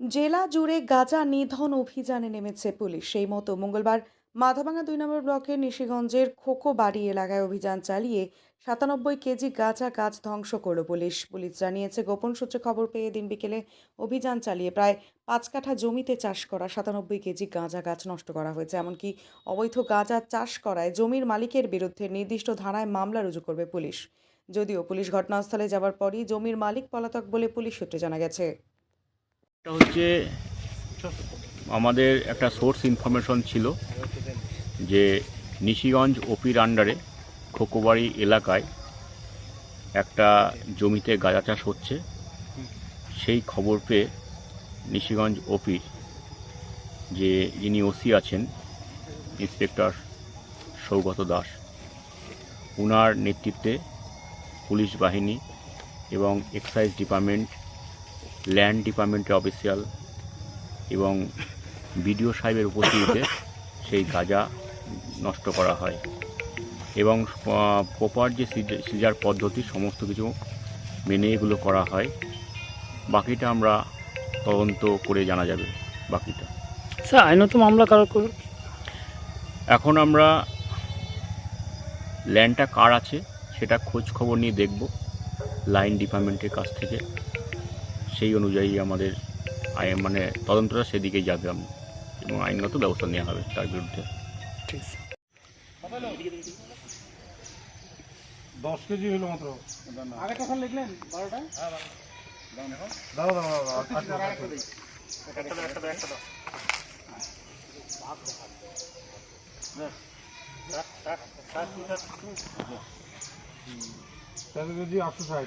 জেলা জুড়ে গাঁজা নিধন অভিযানে নেমেছে পুলিশ। সেই মতো মঙ্গলবার মাথাভাঙা দুই নম্বর ব্লকের নিশিগঞ্জের খোকোবাড়ি এলাকায় অভিযান চালিয়ে সাতানব্বই কেজি গাঁজা গাছ ধ্বংস করল পুলিশ। পুলিশ জানিয়েছে, গোপন সূত্রে খবর পেয়ে দিন বিকেলে অভিযান চালিয়ে প্রায় পাঁচ কাঠা জমিতে চাষ করা সাতানব্বই কেজি গাঁজা গাছ নষ্ট করা হয়েছে। এমনকি অবৈধ গাঁজা চাষ করায় জমির মালিকের বিরুদ্ধে নির্দিষ্ট ধারায় মামলা রুজু করবে পুলিশ। যদিও পুলিশ ঘটনাস্থলে যাওয়ার পরই জমির মালিক পলাতক বলে পুলিশ সূত্রে জানা গেছে। এটা হচ্ছে আমাদের একটা সোর্স ইনফরমেশন ছিল যে নিশিগঞ্জ ওপির আন্ডারে খোকোবাড়ি এলাকায় একটা জমিতে গাঁজা চাষ হচ্ছে। সেই খবর পেয়ে নিশিগঞ্জ ওপির যে যিনি ওসি আছেন, ইন্সপেক্টর সৌগত দাস, উনার নেতৃত্বে পুলিশ বাহিনী এবং এক্সাইজ ডিপার্টমেন্ট ল্যান্ড ডিপার্টমেন্টের অফিসিয়াল এবং বিডিও সাহেবের উপস্থিতিতে সেই গাঁজা নষ্ট করা হয়। এবং প্রপার যে সিজ- সিজার পদ্ধতি সমস্ত কিছু মেনে এগুলো করা হয়। বাকিটা আমরা তদন্ত করে জানা যাবে বাকিটা। স্যার আইনত মামলা কারও এখন আমরা ল্যান্ডটা কার আছে সেটা খোঁজ খবর নিয়ে দেখব লাইন ডিপার্টমেন্টের কাছ থেকে। সেই অনুযায়ী আমাদের আই মানে তদন্তটা সেদিকেই যাবে আমি এবং আইনগত ব্যবস্থা নেওয়া হবে তার বিরুদ্ধে। ঠিক আছে। দশ কেজি হলো মাত্র। আগে কখন লিখলেন? বারোটা? দাও দাও দাও। কেজি আটশো ষাট।